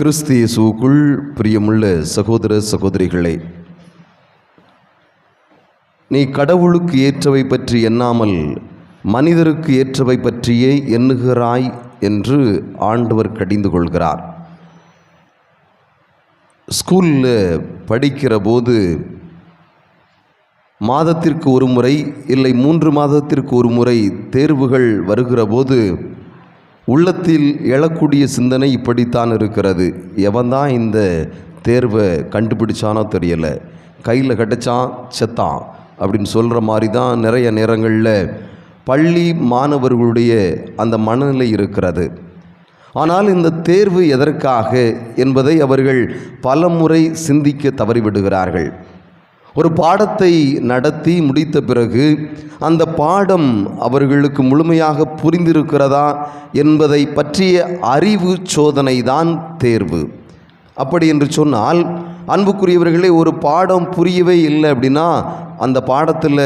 கிறிஸ்தியசுவுக்குள் பிரியமுள்ள சகோதர சகோதரிகளே நீ கடவுளுக்கு ஏற்றவை பற்றி எண்ணாமல் மனிதருக்கு ஏற்றவை பற்றியே எண்ணுகிறாய் என்று ஆண்டவர் கடிந்து கொள்கிறார். ஸ்கூலில் படிக்கிற போது மாதத்திற்கு ஒரு முறை இல்லை மூன்று மாதத்திற்கு ஒரு முறை தேர்வுகள் வருகிற போது உள்ளத்தில் எழக்கூடிய சிந்தனை இப்படித்தான் இருக்கிறது. எவன்தான் இந்த தேர்வை கண்டுபிடிச்சானோ தெரியலை. கையில் கிடச்சான் செத்தான் அப்படின்னு சொல்கிற மாதிரி தான் நிறைய நேரங்களில் பள்ளி மாணவர்களுடைய அந்த மனநிலை இருக்கிறது. ஆனால் இந்த தேர்வு எதற்காக என்பதை அவர்கள் பலமுறை சிந்திக்க தவறிவிடுகிறார்கள். ஒரு பாடத்தை நடத்தி முடித்த பிறகு அந்த பாடம் அவர்களுக்கு முழுமையாக புரிந்திருக்கிறதா என்பதை பற்றிய அறிவு சோதனை தான் தேர்வு. அப்படி என்று சொன்னால் அன்புக்குரியவர்களே ஒரு பாடம் புரியவே இல்லை அப்படின்னா அந்த பாடத்தில்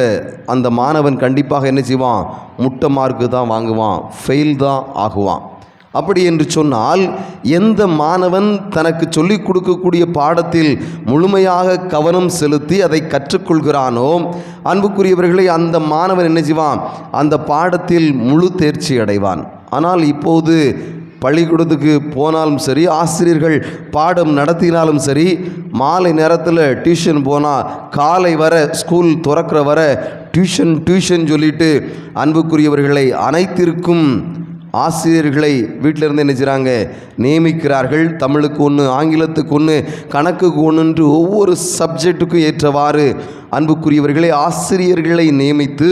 அந்த மாணவன் கண்டிப்பாக என்ன செய்வான்? முட்டை மார்க்கு தான் வாங்குவான் ஃபெயில் தான் ஆகுவான். அப்படி என்று சொன்னால் எந்த மாணவன் தனக்கு சொல்லிக் கொடுக்கக்கூடிய பாடத்தில் முழுமையாக கவனம் செலுத்தி அதை கற்றுக்கொள்கிறானோ அன்புக்குரியவர்களை அந்த மாணவன் என்ன செய்வான்? அந்த பாடத்தில் முழு தேர்ச்சி அடைவான். ஆனால் இப்போது பள்ளிக்கூடத்துக்கு போனாலும் சரி ஆசிரியர்கள் பாடம் நடத்தினாலும் சரி மாலை நேரத்தில் டியூஷன் போனால் காலை வர ஸ்கூல் திறக்கிற வர டியூஷன் டியூஷன் சொல்லிட்டு அன்புக்குரியவர்களை அனைத்திற்கும் ஆசிரியர்களை வீட்டிலிருந்து என்ன செய்கிறாங்க நியமிக்கிறார்கள். தமிழுக்கு ஒன்று ஆங்கிலத்துக்கு ஒன்று கணக்குக்கு ஒன்று ஒவ்வொரு சப்ஜெக்டுக்கும் ஏற்றவாறு அன்புக்குரியவர்களை ஆசிரியர்களை நியமித்து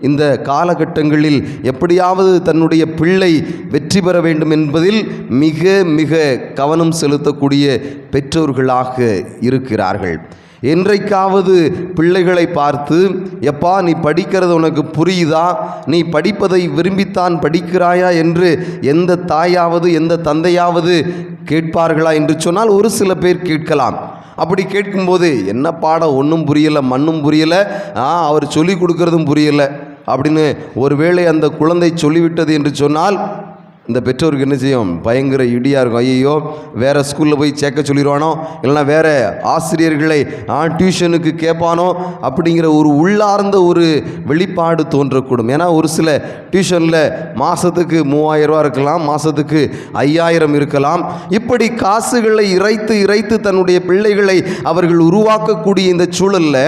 இந்த காலகட்டங்களில் எப்படியாவது தன்னுடைய பிள்ளை வெற்றி பெற வேண்டும் என்பதில் மிக மிக கவனம் செலுத்தக்கூடிய பெற்றோர்களாக இருக்கிறார்கள். என்றைக்காவது பிள்ளைகளை பார்த்து எப்பா நீ படிக்கிறது உனக்கு புரியுதா? நீ படிப்பதை விரும்பித்தான் படிக்கிறாயா? என்று எந்த தாயாவது எந்த தந்தையாவது கேட்பார்களா என்று சொன்னால் ஒரு சில பேர் கேட்கலாம். அப்படி கேட்கும்போது என்ன பாடம்? ஒன்றும் புரியலை மண்ணும் புரியலை. ஆ அவர் சொல்லி கொடுக்கறதும் புரியலை. அப்படின்னு ஒருவேளை அந்த குழந்தை சொல்லிவிட்டது என்று சொன்னால் இந்த பெற்றோருக்கு என்ன செய்யும்? பயங்கர இடியாக இருக்கும். ஐயோ வேறு ஸ்கூலில் போய் சேர்க்க சொல்லிடுவானோ இல்லைனா வேறு ஆசிரியர்களை ஆ டியூஷனுக்கு கேட்பானோ? அப்படிங்கிற ஒரு உள்ளார்ந்த ஒரு வெளிப்பாடு தோன்றக்கூடும். ஏன்னா ஒரு சில டியூஷனில் மாதத்துக்கு மூவாயிரரூவா இருக்கலாம் மாதத்துக்கு ஐயாயிரம் இருக்கலாம். இப்படி காசுகளை இறைத்து இறைத்து தன்னுடைய பிள்ளைகளை அவர்கள் உருவாக்கக்கூடிய இந்த சூழலில்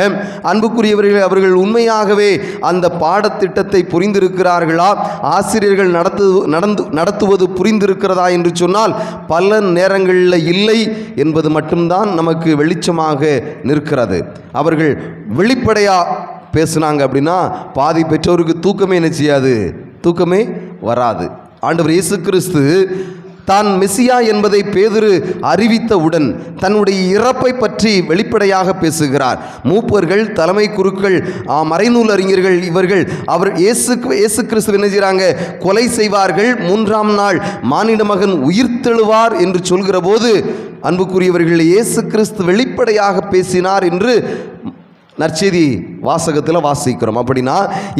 அன்புக்குரியவர்கள் அவர்கள் உண்மையாகவே அந்த பாடத்திட்டத்தை புரிந்திருக்கிறார்களா? ஆசிரியர்கள் நடத்து நடந்து நடத்துவது புரிந்திருக்கிறதா என்று சொன்னால் பல நேரங்களில் இல்லை என்பது மட்டும்தான் நமக்கு வெளிச்சமாக நிற்கிறது. அவர்கள் வெளிப்படையாக பேசுனாங்க அப்படின்னா பாதி பெற்றோருக்கு தூக்கமே என்ன செய்யாது? தூக்கமே வராது. ஆண்டவர் இயேசு கிறிஸ்து தான் மெசியா என்பதை பேதுரு அறிவித்தவுடன் தன்னுடைய இறப்பை பற்றி வெளிப்படையாக பேசுகிறார். மூப்பர்கள் தலைமை குருக்கள் மறைநூல் அறிஞர்கள் இவர்கள் அவர் இயேசு இயேசு கிறிஸ்து என்ன செய்கிறாங்க? கொலை செய்வார்கள். மூன்றாம் நாள் மானிட மகன் உயிர்த்தெழுவார் என்று சொல்கிற போது அன்புக்குரியவர்கள் இயேசு கிறிஸ்து வெளிப்படையாக பேசினார் என்று நற்செய்தி வாசகத்தில் வாசிக்கிறோம். அப்படின்னா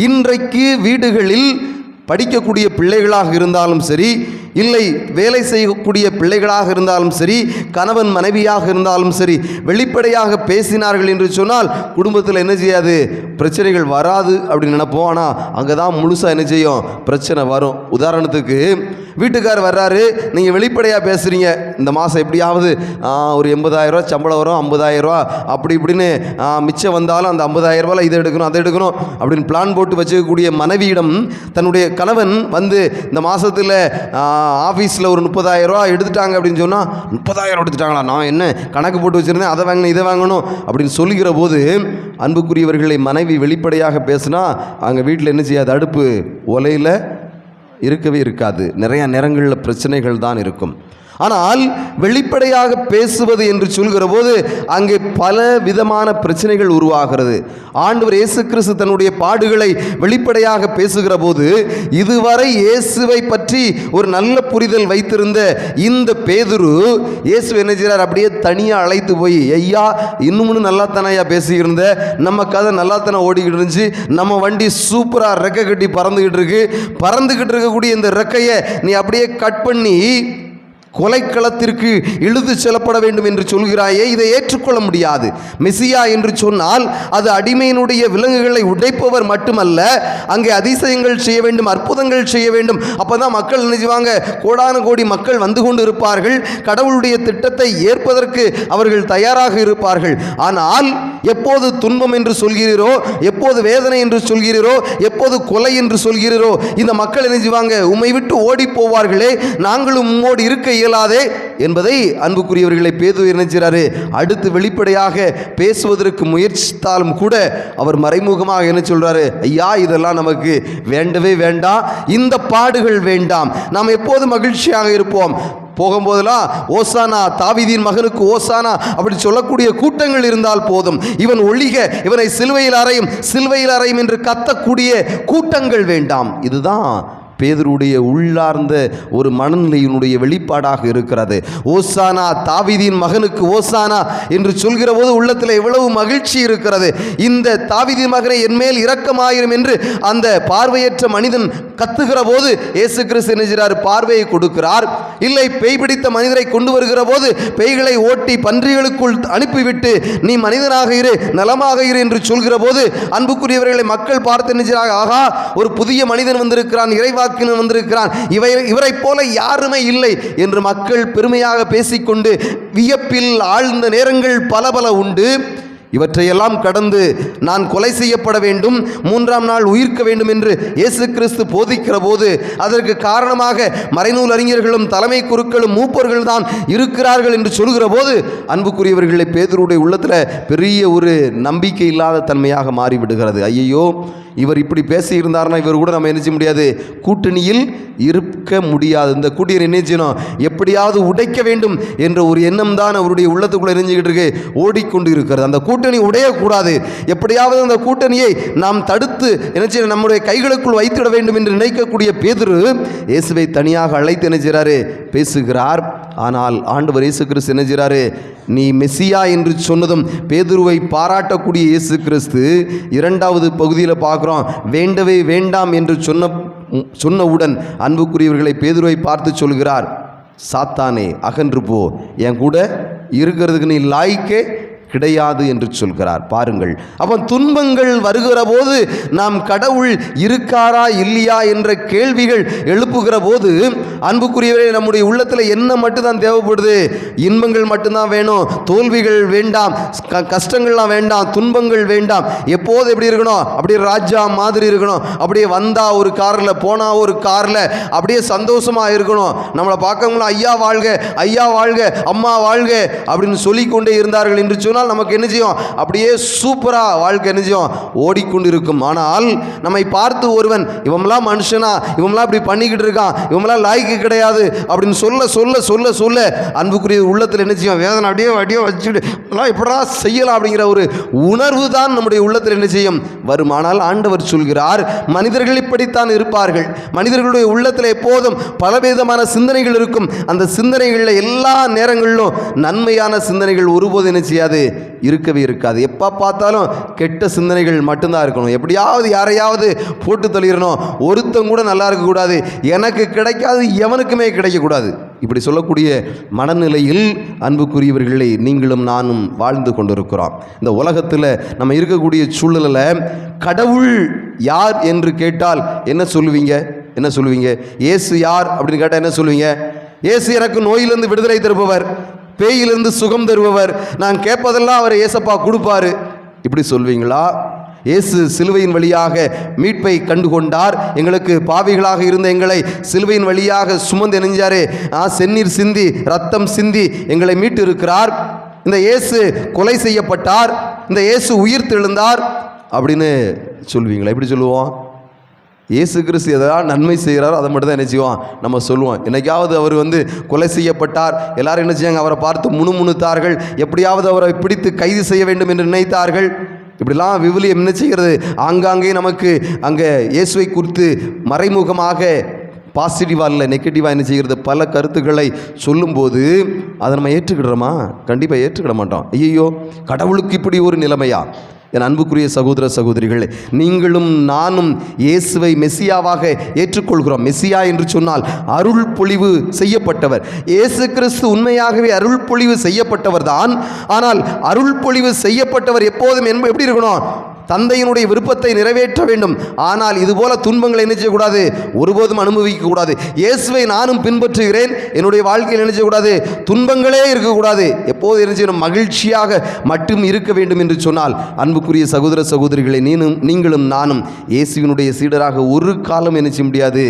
இன்றைக்கு வீடுகளில் படிக்கக்கூடிய பிள்ளைகளாக இருந்தாலும் சரி இல்லை வேலை செய்யக்கூடிய பிள்ளைகளாக இருந்தாலும் சரி கணவன் மனைவியாக இருந்தாலும் சரி வெளிப்படையாக பேசினார்கள் என்று சொன்னால் குடும்பத்தில் என்ன செய்யாது? பிரச்சனைகள் வராது அப்படின்னு நினைப்போம். ஆனால் அங்கே தான் முழுசாக என்ன செய்யும்? பிரச்சனை வரும். உதாரணத்துக்கு வீட்டுக்கார் வர்றாரு நீங்கள் வெளிப்படையாக பேசுகிறீங்க இந்த மாதம் எப்படியாவது ஒரு எண்பதாயிரரூவா சம்பளம் வரும் ஐம்பதாயிரரூவா அப்படி இப்படின்னு மிச்சம் வந்தாலும் அந்த ஐம்பதாயிரரூபாவில் இதை எடுக்கணும் அதை எடுக்கணும் அப்படின்னு பிளான் போட்டு வச்சுக்கக்கூடிய மனைவியிடம் தன்னுடைய கணவன் வந்து இந்த மாதத்தில் ஆஃபீஸில் ஒரு முப்பதாயிரரூவா எடுத்துட்டாங்க அப்படின்னு சொன்னால் முப்பதாயிரம் எடுத்துட்டாங்களா? நான் என்ன கணக்கு போட்டு வச்சுருந்தேன் அதை வாங்கணும் இதை வாங்கணும் அப்படின்னு சொல்லுகிற போது அன்புக்குரியவர்களை மனைவி வெளிப்படையாக பேசுனா அங்கே வீட்டில் என்ன செய்யாது? அடுப்பு ஒலையில் இருக்கவே இருக்காது. நிறையா நேரங்களில் பிரச்சனைகள் தான் இருக்கும். ஆனால் வெளிப்படையாக பேசுவது என்று சொல்கிற போது அங்கே பல விதமான பிரச்சனைகள் உருவாகிறது. ஆண்டவர் இயேசு கிறிஸ்து தன்னுடைய பாடுகளை வெளிப்படையாக பேசுகிற போது இதுவரை இயேசுவை பற்றி ஒரு நல்ல புரிதல் வைத்திருந்த இந்த பேதுரு இயேசு என்ன செய்கிறார்? அப்படியே தனியாக அழைத்து போய் ஐயா இன்னும் நல்லா தானையா ஐயா நம்ம கதை நல்லா தானே ஓடிக்கிட்டு இருந்துச்சு. நம்ம வண்டி சூப்பராக ரெக்கை கட்டி பறந்துக்கிட்டு இருக்கு. பறந்துக்கிட்டு இருக்கக்கூடிய இந்த ரெக்கையை நீ அப்படியே கட் பண்ணி கொலைக்களத்திற்கு இழுத்து செல்லப்பட வேண்டும் என்று சொல்கிறாயே இதை ஏற்றுக்கொள்ள முடியாது. மெசியா என்று சொன்னால் அது அடிமையினுடைய விலங்குகளை உடைப்பவர் மட்டுமல்ல அங்கே அதிசயங்கள் செய்ய வேண்டும் அற்புதங்கள் செய்ய வேண்டும். அப்பதான் மக்கள் நினைச்சுவாங்க கோடான கோடி மக்கள் வந்து கொண்டு இருப்பார்கள் கடவுளுடைய திட்டத்தை ஏற்பதற்கு அவர்கள் தயாராக இருப்பார்கள். ஆனால் எப்போது துன்பம் என்று சொல்கிறீரோ எப்போது வேதனை என்று சொல்கிறீரோ எப்போது கொலை என்று சொல்கிறீரோ இந்த மக்கள் நினைச்சுவாங்க உம்மை விட்டு ஓடி போவார்களே நாங்களும் உம்மோடு இருக்க இயலாதே என்பதை அன்புக்குரியவர்களை பேது நினைச்சாரு அடுத்து வெளிப்படையாக பேசுவதற்கு முயற்சித்தாலும் கூட அவர் மறைமுகமாக என்ன சொல்றாரு? ஐயா இதெல்லாம் நமக்கு வேண்டவே வேண்டாம். இந்த பாடுகள் வேண்டாம். நாம் எப்போது மகிழ்ச்சியாக இருப்போம்? போகும்போதெல்லாம் ஓசானா தாவீதின் மகனுக்கு ஓசானா அப்படி சொல்லக்கூடிய கூட்டங்கள் இருந்தால் போதும். இவன் ஒழிக இவனை சிலுவையில் அறையும் சிலுவையில் அறையும் என்று கத்தக்கூடிய கூட்டங்கள் வேண்டாம். இதுதான் பேதருடைய உள்ளார்ந்த ஒரு மனநிலையினுடைய வெளிப்பாடாக இருக்கிறது. ஓசானா தாவிதியின் மகனுக்கு ஓசானா என்று சொல்கிற போது உள்ளத்தில் எவ்வளவு மகிழ்ச்சி இருக்கிறது. இந்த தாவிதின் மகனை என்மேல் இரக்கமாயிரும் என்று அந்த பார்வையற்ற மனிதன் கத்துகிற போது இயேசு கிறிஸ்து நினைக்கிறார் பார்வையை கொடுக்கிறார். இல்லை பேய் பிடித்த மனிதரை கொண்டு வருகிற போது பேய்களை ஓட்டி பன்றிகளுக்குள் அனுப்பிவிட்டு நீ மனிதனாக இரு நலமாக இரு என்று சொல்கிற போது அன்புக்குரியவர்களை மக்கள் பார்த்து நினைச்சாக ஆகா ஒரு புதிய மனிதன் வந்திருக்கிறான் இறைவா இறைவாக்கினன் வந்திருக்கிறான். இவை இவரைப் போல யாருமே இல்லை என்று மக்கள் பெருமையாக பேசிக்கொண்டு வியப்பில் ஆழ்ந்த நேரங்கள் பல பல உண்டு. இவற்றையெல்லாம் கடந்து நான் கொலை செய்யப்பட வேண்டும் மூன்றாம் நாள் உயிர்க்க வேண்டும் என்று இயேசு கிறிஸ்து போதிக்கிற போது அதற்கு காரணமாக மறைநூல் அறிஞர்களும் தலைமை குருக்களும் மூப்பர்கள் தான் இருக்கிறார்கள் என்று சொல்கிற போது அன்புக்குரியவர்களை பேதருடைய உள்ளத்தில் பெரிய ஒரு நம்பிக்கை இல்லாத தன்மையாக மாறிவிடுகிறது. ஐயையோ இவர் இப்படி பேசி இருந்தார்னா இவர் கூட நம்ம என்ன செய்ய முடியாது? கூட்டணியில் இருக்க முடியாது. இந்த கூட்டியர் நினைச்சினோம் எப்படியாவது உடைக்க வேண்டும் என்ற ஒரு எண்ணம் தான் அவருடைய உள்ளத்துக்குள்ளே எரிஞ்சுக்கிட்டு இருக்கு ஓடிக்கொண்டு இருக்கிறது அந்த கூட்டணி கூட்டணி உடையக்கூடாது. எப்படியாவது அந்த கூட்டணியை நாம் தடுத்து என்ன செய்ய நம்முடைய கைகளுக்குள் வைத்திட வேண்டும் என்று நினைக்கக்கூடிய பேதுரு இயேசுவை தனியாக அழைத்து என்ன செய்கிறாரு? பேசுகிறார். ஆனால் ஆண்டவர் இயேசு கிறிஸ்து என்ன செய்கிறாரு? நீ மெஸ்ஸியா என்று சொன்னதும் பேதுருவை பாராட்டக்கூடிய இயேசு கிறிஸ்து இரண்டாவது பகுதியில் பார்க்குறோம். வேண்டவே வேண்டாம் என்று சொன்ன சொன்னவுடன் அன்புக்குரியவர்களை பேதுருவை பார்த்து சொல்கிறார். சாத்தானே அகன்று போ. என் கூட இருக்கிறதுக்கு நீ லாய்க்கே கிடையாது என்று சொல்கிறார். பாருங்கள் அவன் துன்பங்கள் வருகிற போது நாம் கடவுள் இருக்காரா இல்லையா என்ற கேள்விகள் எழுப்புகிற போது அன்புக்குரியவரே நம்முடைய உள்ளத்தில் என்ன மட்டும்தான் தேவைப்படுது? இன்பங்கள் மட்டும்தான் வேணும் தோல்விகள் வேண்டாம் க- கஷ்டங்கள்லாம் வேண்டாம் துன்பங்கள் வேண்டாம். எப்போது எப்படி இருக்கணும்? அப்படியே ராஜா மாதிரி இருக்கணும். அப்படியே வந்தா ஒரு காரில் போனா ஒரு காரில் அப்படியே சந்தோஷமாக இருக்கணும். நம்மளை பார்க்கவங்களும் ஐயா வாழ்க ஐயா வாழ்க அம்மா வாழ்க அப்படின்னு சொல்லிக்கொண்டே இருந்தார்கள் என்று சொன்னால் நமக்கு என்ன செய்யும்? அப்படியே சூப்பராக வாழ்க்கை என்ன செய்யும்? ஓடிக்கொண்டு இருக்கும் ஆனால் நம்மை பார்த்து ஒருவன் இவன்லாம் மனுஷனா? இவன்லாம் இப்படி பண்ணிக்கிட்டு இருக்கான். இவன்லாம் லாய்க்கு கிடையாது. அப்படின்னு சொல்ல சொல்ல சொல்ல சொல்ல அன்புக்குரிய உள்ளத்தில் என்ன செய்யும்? வேதனை அப்படியே அப்படியே வச்சுட்டு இதெல்லாம் எப்படா செய்யலாம்? அப்படிங்கிற ஒரு உணர்வு தான் நம்முடைய உள்ளத்தில் என்ன செய்யும்? வருமானால் ஆண்டவர் சொல்கிறார் மனிதர்கள் இப்படித்தான் இருப்பார்கள். மனிதர்களுடைய உள்ளத்தில் எப்போதும் பலவிதமான சிந்தனைகள் இருக்கும். அந்த சிந்தனைகளில் எல்லா நேரங்களிலும் நன்மையான சிந்தனைகள் ஒருபோதும் என்ன செய்யாது? இருக்கவே இருக்காது. எப்போ பார்த்தாலும் கெட்ட சிந்தனைகள் மட்டும்தான் இருக்கணும். எப்படியாவது யாரையாவது போட்டு தள்ளிடணும். ஒருத்தன் கூட நல்லா இருக்கக்கூடாது. எனக்கு கிடைக்காது எவனுக்குமே கிடைக்கக்கூடாது. இப்படி சொல்லக்கூடிய மனநிலையில் அன்புக்குரியவர்களை நீங்களும் நானும் வாழ்ந்து கொண்டிருக்கிறோம். இந்த உலகத்தில் நம்ம இருக்கக்கூடிய சூழலில் கடவுள் யார் என்று கேட்டால் என்ன சொல்லுவீங்க? என்ன சொல்லுவீங்க? ஏசு யார் அப்படின்னு கேட்டால் என்ன சொல்லுவீங்க? ஏசு எனக்கு நோயிலிருந்து விடுதலை தருபவர். பேயிலிருந்து சுகம் தருபவர். நான் கேட்பதெல்லாம் அவர் ஏசப்பா கொடுப்பாரு. இப்படி சொல்வீங்களா? இயேசு சிலுவையின் வழியாக மீட்பை கண்டுகொண்டார். எங்களுக்கு பாவிகளாக இருந்த எங்களை சிலுவையின் வழியாக சுமந்து நெஞ்சாரே ஆ செந்நீர் சிந்தி ரத்தம் சிந்தி எங்களை மீட்டு இருக்கிறார் இந்த இயேசு கொலை செய்யப்பட்டார். இந்த இயேசு உயிர் தெழுந்தார். அப்படின்னு சொல்வீங்களா? எப்படி சொல்லுவோம்? இயேசு கிறிஸ்து எதாவது நன்மை செய்கிறாரோ அதை மட்டும் தான் என்ன செய்வோம் நம்ம சொல்லுவோம் என்றைக்காவது அவர் வந்து கொலை செய்யப்பட்டார் எல்லாரும் என்ன செய்யாங்க அவரை பார்த்து முணுமுணுத்தார்கள். எப்படியாவது அவரை பிடித்து கைது செய்ய வேண்டும் என்று நினைத்தார்கள். இப்படிலாம் விவிலியம் என்ன செய்கிறது? ஆங்காங்கே நமக்கு அங்கே இயேசுவை குறித்து மறைமுகமாக பாசிட்டிவாக இல்லை நெகட்டிவாக என்ன செய்கிறது? பல கருத்துக்களை சொல்லும்போது அதை நம்ம ஏற்றுக்கிடுறோமா? கண்டிப்பாக ஏற்றுக்கிட மாட்டோம். ஐயோ கடவுளுக்கு இப்படி ஒரு நிலைமையா? என் அன்புக்குரிய சகோதர சகோதரிகளே நீங்களும் நானும் இயேசுவை மெஸ்ஸியாவாக ஏற்றுக்கொள்கிறோம். மெஸ்ஸியா என்று சொன்னால் அருள் பொழிவு செய்யப்பட்டவர். இயேசு கிறிஸ்து உண்மையாகவே அருள் பொழிவு செய்யப்பட்டவர் தான். ஆனால் அருள் பொழிவு செய்யப்பட்டவர் எப்போதும் என்ப எப்படி இருக்கணும்? தந்தையினுடைய விருப்பத்தை நிறைவேற்ற வேண்டும். ஆனால் இதுபோல துன்பங்களை நினைச்சக்கூடாது ஒருபோதும் அனுபவிக்கக்கூடாது. இயேசுவை நானும் பின்பற்றுகிறேன். என்னுடைய வாழ்க்கையில் நினைச்சக்கூடாது துன்பங்களே இருக்கக்கூடாது. எப்போது என்ன மகிழ்ச்சியாக மட்டும் இருக்க வேண்டும் என்று சொன்னால் அன்புக்குரிய சகோதர சகோதரிகளை நீனும் நீங்களும் நானும் இயேசுவினுடைய சீடராக ஒரு காலம் நினைச்ச செய்ய முடியாது?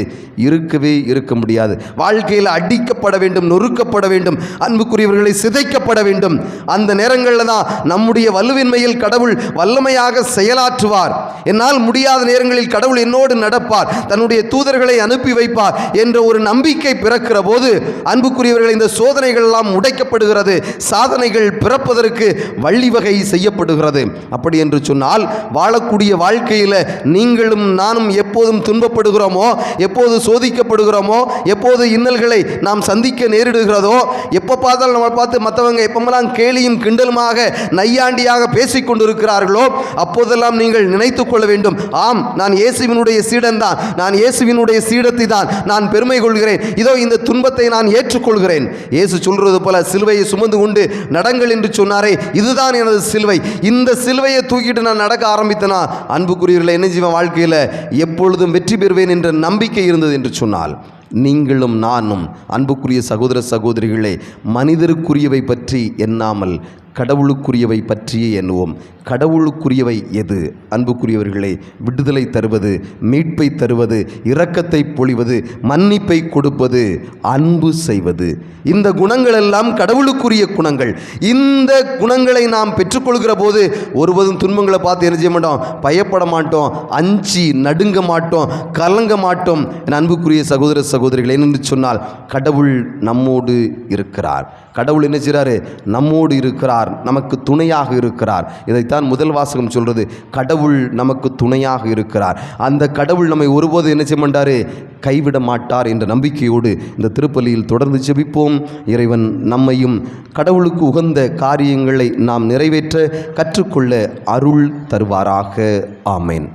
இருக்கவே இருக்க முடியாது. வாழ்க்கையில் அடிக்கப்பட வேண்டும் நொறுக்கப்பட வேண்டும். அன்புக்குரியவர்களை சிதைக்கப்பட வேண்டும். அந்த நேரங்களில் தான் நம்முடைய வலுவின்மையில் கடவுள் வல்லமையாக செயலாற்றுவார். என்னால் முடியாத நேரங்களில் கடவுள் என்னோடு நடப்பார். தன்னுடைய தூதர்களை அனுப்பி வைப்பார் என்ற ஒரு நம்பிக்கை பிறக்கிற போது அன்புக்குரியவர்கள் இந்த சோதனைகள் எல்லாம் உடைக்கப்படுகிறது. சாதனைகள் பிறப்பதற்கு வழிவகை செய்யப்படுகிறது. அப்படி என்று சொன்னால் வாழக்கூடிய வாழ்க்கையில் நீங்களும் நானும் எப்போதும் துன்பப்படுகிறோமோ எப்போது சோதிக்கப்படுகிறோமோ எப்போது இன்னல்களை நாம் சந்திக்க நேரிடுகிறதோ எப்போ பார்த்தாலும் நம்ம பார்த்து மற்றவங்க எப்பமெல்லாம் கேலியும் கிண்டலுமாக நையாண்டியாக பேசிக் கொண்டிருக்கிறார்களோ என்பதெல்லாம் நீங்கள் நினைத்துக் கொள்ள வேண்டும். ஆம் நான் இயேசுவினுடைய சீடன் தான் நான் இயேசுவினுடைய சீடத்தை தான் நான் பெருமை கொள்கிறேன். இதோ இந்த துன்பத்தை நான் ஏற்றுக்கொள்கிறேன். இயேசு சொல்றது போல சிலுவையை சுமந்து கொண்டு நடங்கள் என்று சொன்னாரே இதுதான் எனது சிலுவை. இந்த சிலுவையை தூக்கிட்டு நான் நடக்க ஆரம்பித்தனா? அன்புக்குரியவர்கள் என்ன ஜீவன் வாழ்க்கையில்? எப்பொழுதும் வெற்றி பெறுவேன் என்ற நம்பிக்கை இருந்தது என்று சொன்னால் நீங்களும் நானும் அன்புக்குரிய சகோதர சகோதரிகளே மனிதருக்குரியவை பற்றி எண்ணாமல் கடவுளுக்குரியவை பற்றியே எண்ணுவோம். கடவுளுக்குரியவை எது? அன்புக்குரியவர்களே விடுதலை தருவது மீட்பை தருவது இரக்கத்தை பொழிவது மன்னிப்பை கொடுப்பது அன்பு செய்வது. இந்த குணங்கள் எல்லாம் கடவுளுக்குரிய குணங்கள். இந்த குணங்களை நாம் பெற்றுக்கொள்கிற போது ஒருவதும் துன்பங்களை பார்த்து என்ன செய்ய மாட்டோம்? பயப்பட மாட்டோம். அஞ்சி நடுங்க மாட்டோம். கலங்க மாட்டோம். என் அன்புக்குரிய சகோதர சகோதரிகள் என்னென்று சொன்னால் கடவுள் நம்மோடு இருக்கிறார். கடவுள் என்ன செய்கிறாரு நம்மோடு இருக்கிறார். நமக்கு துணையாக இருக்கிறார். இதைத்தான் முதல் வாசகம் சொல்றது. கடவுள் நமக்கு துணையாக இருக்கிறார். அந்த கடவுள் நம்மை ஒருபோது என்ன செய்யமாட்டார் கைவிட மாட்டார் என்ற நம்பிக்கையோடு இந்த திருப்பலியில் தொடர்ந்து ஜெபிப்போம். இறைவன் நம்மையும் கடவுளுக்கு உகந்த காரியங்களை நாம் நிறைவேற்ற கற்றுக்கொள்ள அருள் தருவாராக. ஆமேன்.